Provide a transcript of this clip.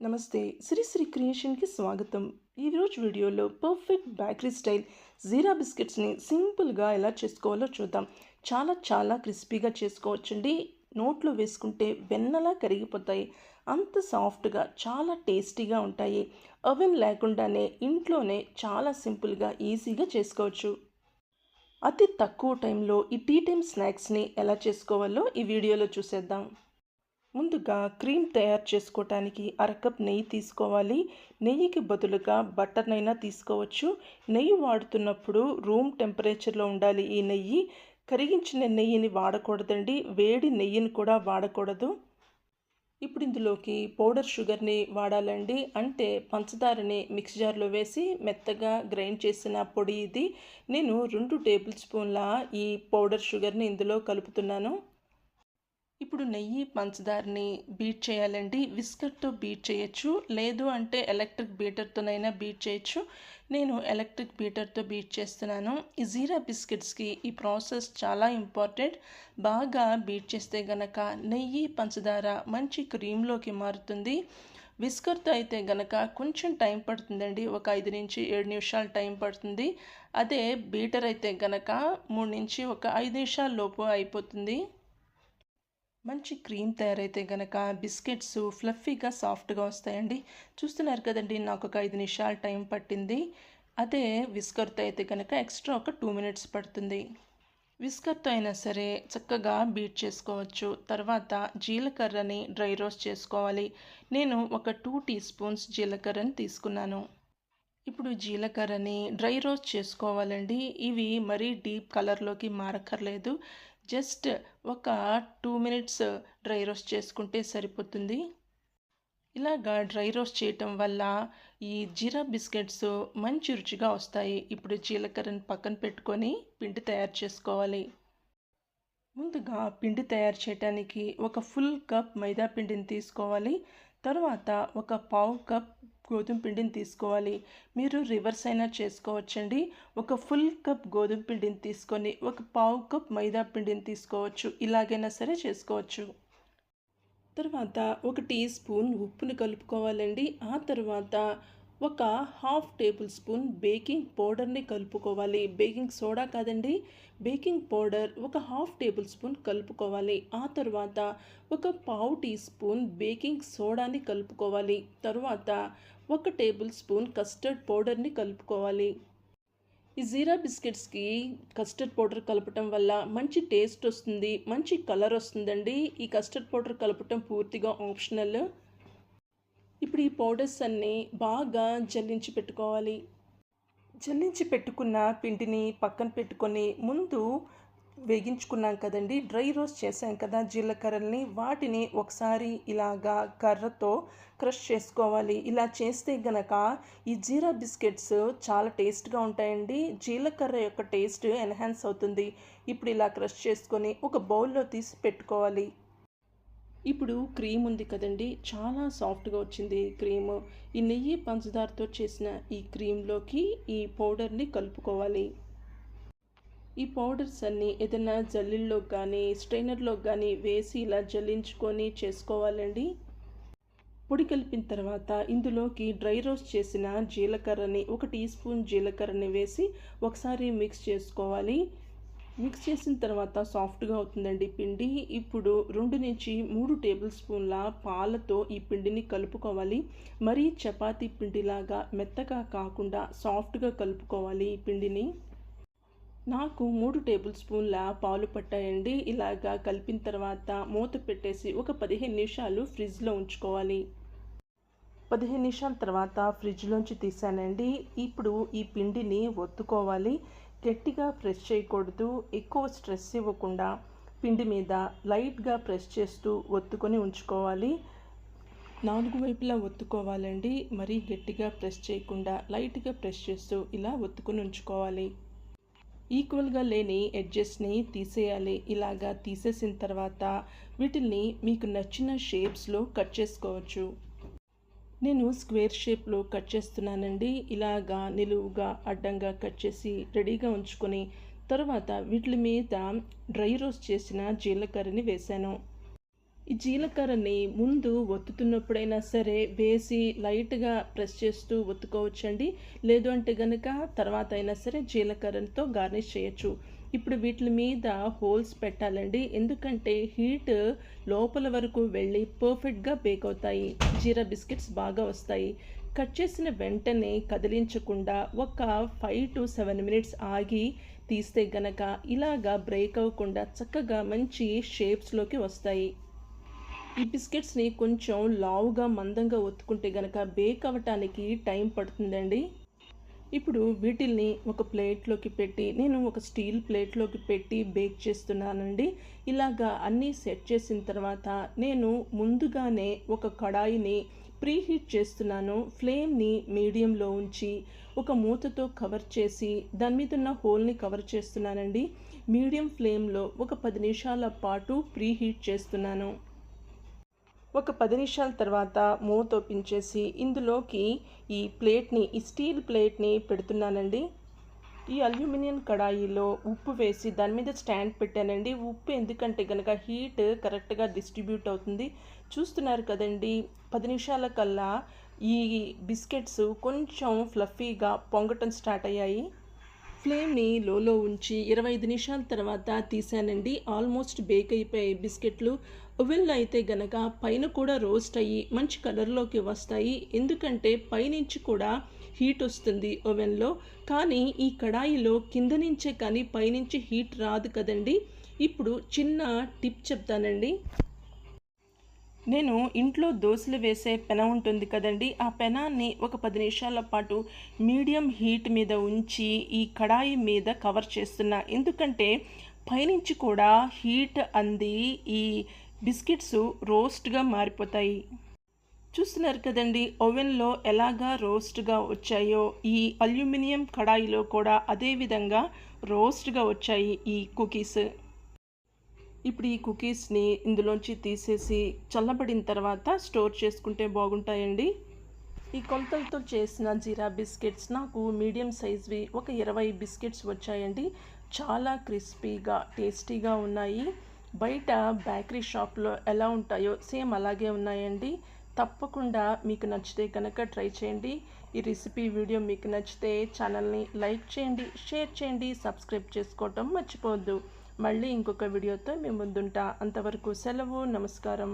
నమస్తే. శ్రీశ్రీ క్రియేషన్కి స్వాగతం. ఈరోజు వీడియోలో పర్ఫెక్ట్ బేకరీ స్టైల్ జీరా బిస్కెట్స్ని సింపుల్గా ఎలా చేసుకోవాలో చూద్దాం. చాలా చాలా క్రిస్పీగా చేసుకోవచ్చండి. నోట్లో వేసుకుంటే వెన్నలా కరిగిపోతాయి. అంత సాఫ్ట్గా చాలా టేస్టీగా ఉంటాయి. అవెన్ లేకుండానే ఇంట్లోనే చాలా సింపుల్గా ఈజీగా చేసుకోవచ్చు. అతి తక్కువ టైంలో ఈ టీ టైం స్నాక్స్ని ఎలా చేసుకోవాలో ఈ వీడియోలో చూసేద్దాం. ముందుగా క్రీమ్ తయారు చేసుకోవటానికి అరకప్ నెయ్యి తీసుకోవాలి. నెయ్యికి బదులుగా బటర్నైనా తీసుకోవచ్చు. నెయ్యి వాడుతున్నప్పుడు రూమ్ టెంపరేచర్లో ఉండాలి ఈ నెయ్యి. కరిగించిన నెయ్యిని వాడకూడదండి. వేడి నెయ్యిని కూడా వాడకూడదు. ఇప్పుడు ఇందులోకి పౌడర్ షుగర్ని వాడాలండి. అంటే పంచదారని మిక్స్ జార్లో వేసి మెత్తగా గ్రైండ్ చేసిన పొడి ఇది. నేను రెండు టేబుల్ స్పూన్ల ఈ పౌడర్ షుగర్ని ఇందులో కలుపుతున్నాను. ఇప్పుడు నెయ్యి పంచదారని బీట్ చేయాలండి. విస్కర్తో బీట్ చేయొచ్చు. లేదు అంటే ఎలక్ట్రిక్ బీటర్తోనైనా బీట్ చేయొచ్చు. నేను ఎలక్ట్రిక్ బీటర్తో బీట్ చేస్తున్నాను. ఈ జీరా బిస్కెట్స్కి ఈ ప్రాసెస్ చాలా ఇంపార్టెంట్. బాగా బీట్ చేస్తే గనక నెయ్యి పంచదార మంచి క్రీమ్లోకి మారుతుంది. విస్కర్తో అయితే గనక కొంచెం టైం పడుతుందండి. ఒక ఐదు నుంచి ఏడు నిమిషాలు టైం పడుతుంది. అదే బీటర్ అయితే గనక మూడు నుంచి ఒక ఐదు నిమిషాల లోపు అయిపోతుంది. మంచి క్రీమ్ తయారైతే గనక బిస్కెట్స్ ఫ్లఫీగా సాఫ్ట్గా వస్తాయండి. చూస్తున్నారు కదండి నాకు ఒక ఐదు నిమిషాలు టైం పట్టింది. అదే విస్కర్తో అయితే కనుక ఎక్స్ట్రా ఒక టూ మినిట్స్ పడుతుంది. విస్కర్తో అయినా సరే చక్కగా బీట్ చేసుకోవచ్చు. తర్వాత జీలకర్రని డ్రై రోస్ట్ చేసుకోవాలి. నేను ఒక టూ టీ స్పూన్స్ జీలకర్రని తీసుకున్నాను. ఇప్పుడు జీలకర్రని డ్రై రోస్ట్ చేసుకోవాలండి. ఇవి మరీ డీప్ కలర్లోకి మారక్కర్లేదు. జస్ట్ ఒక టూ మినిట్స్ డ్రై రోస్ట్ చేసుకుంటే సరిపోతుంది. ఇలాగా డ్రై రోస్ట్ చేయటం వల్ల ఈ జీరా బిస్కెట్స్ మంచి రుచిగా వస్తాయి. ఇప్పుడు జీలకర్రని పక్కన పెట్టుకొని పిండి తయారు చేసుకోవాలి. ముందుగా పిండి తయారు చేయడానికి ఒక ఫుల్ కప్ మైదా పిండిని తీసుకోవాలి. తర్వాత ఒక పావు కప్ గోధుమ పిండిని తీసుకోవాలి. మీరు రివర్స్ అయినా చేసుకోవచ్చండి. ఒక ఫుల్ కప్ గోధుమ పిండిని తీసుకొని ఒక పావు కప్ మైదా పిండిని తీసుకోవచ్చు. ఇలాగైనా సరే చేసుకోవచ్చు. తర్వాత ఒక టీ స్పూన్ ఉప్పుని కలుపుకోవాలండి. ఆ తర్వాత ఒక హాఫ్ టేబుల్ స్పూన్ బేకింగ్ పౌడర్ని కలుపుకోవాలి. బేకింగ్ సోడా కాదండి. బేకింగ్ పౌడర్ ఒక హాఫ్ టేబుల్ స్పూన్ కలుపుకోవాలి. ఆ తర్వాత ఒక పావు టీ స్పూన్ బేకింగ్ సోడాని కలుపుకోవాలి. తర్వాత ఒక టేబుల్ స్పూన్ కస్టర్డ్ పౌడర్ని కలుపుకోవాలి. ఈ జీరా బిస్కెట్స్కి కస్టర్డ్ పౌడర్ కలపటం వల్ల మంచి టేస్ట్ వస్తుంది మంచి కలర్ వస్తుందండి. ఈ కస్టర్డ్ పౌడర్ కలపటం పూర్తిగా ఆప్షనల్. ఇప్పుడు ఈ పౌడర్స్ అన్నీ బాగా జల్లించి పెట్టుకోవాలి. జల్లించి పెట్టుకున్న పిండిని పక్కన పెట్టుకొని ముందు వేగించుకున్నాం కదండి. డ్రై రోస్ట్ చేసాం కదా జీలకర్రల్ని. వాటిని ఒకసారి ఇలాగా కర్రతో క్రష్ చేసుకోవాలి. ఇలా చేస్తే గనక ఈ జీరా బిస్కెట్స్ చాలా టేస్ట్గా ఉంటాయండి. జీలకర్ర యొక్క టేస్ట్ ఎన్హాన్స్ అవుతుంది. ఇప్పుడు ఇలా క్రష్ చేసుకొని ఒక బౌల్లో తీసి పెట్టుకోవాలి. ఇప్పుడు క్రీమ్ ఉంది కదండి. చాలా సాఫ్ట్గా వచ్చింది క్రీమ్. ఈ నెయ్యి పంచదారతో చేసిన ఈ క్రీమ్లోకి ఈ పౌడర్ని కలుపుకోవాలి. ఈ పౌడర్స్ అన్నీ ఏదైనా జల్లిల్లో కానీ స్ట్రైనర్లో కానీ వేసి ఇలా జల్లించుకొని చేసుకోవాలండి. పొడి కలిపిన తర్వాత ఇందులోకి డ్రై రోస్ట్ చేసిన జీలకర్రని ఒక టీ స్పూన్ జీలకర్రని వేసి ఒకసారి మిక్స్ చేసుకోవాలి. మిక్స్ చేసిన తర్వాత సాఫ్ట్గా అవుతుందండి పిండి. ఇప్పుడు రెండు నుంచి మూడు టేబుల్ స్పూన్ల పాలతో ఈ పిండిని కలుపుకోవాలి. మరీ చపాతీ పిండిలాగా మెత్తగా కాకుండా సాఫ్ట్గా కలుపుకోవాలి ఈ పిండిని. నాకు మూడు టేబుల్ స్పూన్ల పాలు పట్టాయండి. ఇలాగా కలిపిన తర్వాత మూత పెట్టేసి ఒక పదిహేను నిమిషాలు ఫ్రిడ్జ్లో ఉంచుకోవాలి. పదిహేను నిమిషాల తర్వాత ఫ్రిడ్జ్లోంచి తీసానండి. ఇప్పుడు ఈ పిండిని ఒత్తుకోవాలి. గట్టిగా ప్రెస్ చేయకూడదు. ఎక్కువ స్ట్రెస్ ఇవ్వకుండా పిండి మీద లైట్గా ప్రెస్ చేస్తూ ఒత్తుకొని ఉంచుకోవాలి. నాలుగు వైపులా ఒత్తుకోవాలండి. మరీ గట్టిగా ప్రెస్ చేయకుండా లైట్గా ప్రెస్ చేస్తూ ఇలా ఒత్తుకొని ఉంచుకోవాలి. ఈక్వల్గా లేని ఎడ్జెస్ని తీసేయాలి. ఇలాగా తీసేసిన తర్వాత వీటిని మీకు నచ్చిన షేప్స్లో కట్ చేసుకోవచ్చు. నేను స్క్వేర్ షేప్లో కట్ చేస్తున్నానండి. ఇలాగా నిలువుగా అడ్డంగా కట్ చేసి రెడీగా ఉంచుకొని తర్వాత వీటి మీద డ్రై రోస్ట్ చేసిన జీలకర్రని వేశాను ఈ జీలకర్రని ముందు ఒత్తుతున్నప్పుడైనా సరే వేసి లైట్గా ప్రెస్ చేస్తూ ఒత్తుకోవచ్చండి. లేదు అంటే గనక తర్వాత అయినా సరే జీలకర్రతో గార్నిష్ చేయొచ్చు. ఇప్పుడు వీటి మీద హోల్స్ పెట్టాలండి. ఎందుకంటే హీట్ లోపల వరకు వెళ్ళి పర్ఫెక్ట్గా బేక్ అవుతాయి. జీరా బిస్కెట్స్ బాగా వస్తాయి. కట్ చేసిన వెంటనే కదిలించకుండా ఒక ఫైవ్ టు సెవెన్ మినిట్స్ ఆగి తీస్తే గనక ఇలాగా బ్రేక్ అవ్వకుండా చక్కగా మంచి షేప్స్లోకి వస్తాయి. ఈ బిస్కెట్స్ని కొంచెం లావుగా మందంగా ఒత్తుకుంటే గనక బేక్ అవ్వటానికి టైం పడుతుందండి. ఇప్పుడు వీటిల్ని ఒక ప్లేట్లోకి పెట్టి నేను ఒక స్టీల్ ప్లేట్లోకి పెట్టి బేక్ చేస్తున్నానండి. ఇలాగా అన్నీ సెట్ చేసిన తర్వాత నేను ముందుగానే ఒక కడాయిని ప్రీహీట్ చేస్తున్నాను. ఫ్లేమ్ని మీడియంలో ఉంచి ఒక మూతతో కవర్ చేసి దాని మీద ఉన్న హోల్ని కవర్ చేస్తున్నానండి. మీడియం ఫ్లేమ్లో ఒక పది నిమిషాల పాటు ప్రీహీట్ చేస్తున్నాను. ఒక పది నిమిషాల తర్వాత మూత ఒప్పించేసి చేసి ఇందులోకి ఈ ప్లేట్ని ఈ స్టీల్ ప్లేట్ని పెడుతున్నానండి. ఈ అల్యూమినియం కడాయిలో ఉప్పు వేసి దాని మీద స్టాండ్ పెట్టానండి. ఉప్పు ఎందుకంటే కనుక హీట్ కరెక్ట్గా డిస్ట్రిబ్యూట్ అవుతుంది. చూస్తున్నారు కదండి పది నిమిషాల కల్లా ఈ బిస్కెట్స్ కొంచెం ఫ్లఫీగా పొంగటం స్టార్ట్ అయ్యాయి. ఫ్లేమ్ని లోలో ఉంచి ఇరవై ఐదు నిమిషాల తర్వాత తీసానండి ఆల్మోస్ట్ బేక్ అయిపోయాయి బిస్కెట్లు. ఓవెన్లో అయితే గనక పైన కూడా రోస్ట్ అయ్యి మంచి కలర్లోకి వస్తాయి. ఎందుకంటే పైనుంచి కూడా హీట్ వస్తుంది ఓవెన్లో. కానీ ఈ కడాయిలో కింద నుంచే కానీ పైనుంచి హీట్ రాదు కదండి. ఇప్పుడు చిన్న టిప్ చెప్తానండి. నేను ఇంట్లో దోశలు వేసే పెన ఉంటుంది కదండి. ఆ పెనాన్ని ఒక పది నిమిషాల పాటు మీడియం హీట్ మీద ఉంచి ఈ కడాయి మీద కవర్ చేస్తున్నా. ఎందుకంటే పైనుంచి కూడా హీట్ అంది ఈ బిస్కెట్స్ రోస్ట్గా మారిపోతాయి. చూస్తున్నారు కదండి ఓవెన్లో ఎలాగా రోస్ట్గా వచ్చాయో ఈ అల్యూమినియం కడాయిలో కూడా అదే విధంగా రోస్ట్గా వచ్చాయి ఈ కుకీస్. ఇప్పుడు ఈ కుకీస్ని ఇందులోంచి తీసేసి చల్లబడిన తర్వాత స్టోర్ చేసుకుంటే బాగుంటాయండి. ఈ కొలతలతో చేసిన జీరా బిస్కెట్స్ నాకు మీడియం సైజ్వి ఒక ఇరవై బిస్కెట్స్ వచ్చాయండి. చాలా క్రిస్పీగా టేస్టీగా ఉన్నాయి. బయట బేకరీ షాప్లో ఎలా ఉంటాయో సేమ్ అలాగే ఉన్నాయండి. తప్పకుండా మీకు నచ్చితే కనుక ట్రై చేయండి. ఈ రెసిపీ వీడియో మీకు నచ్చితే ఛానల్ని లైక్ చేయండి షేర్ చేయండి సబ్స్క్రైబ్ చేసుకోవటం మర్చిపోవద్దు. మళ్ళీ ఇంకొక వీడియోతో మేము ముందుంటా. అంతవరకు సెలవు నమస్కారం.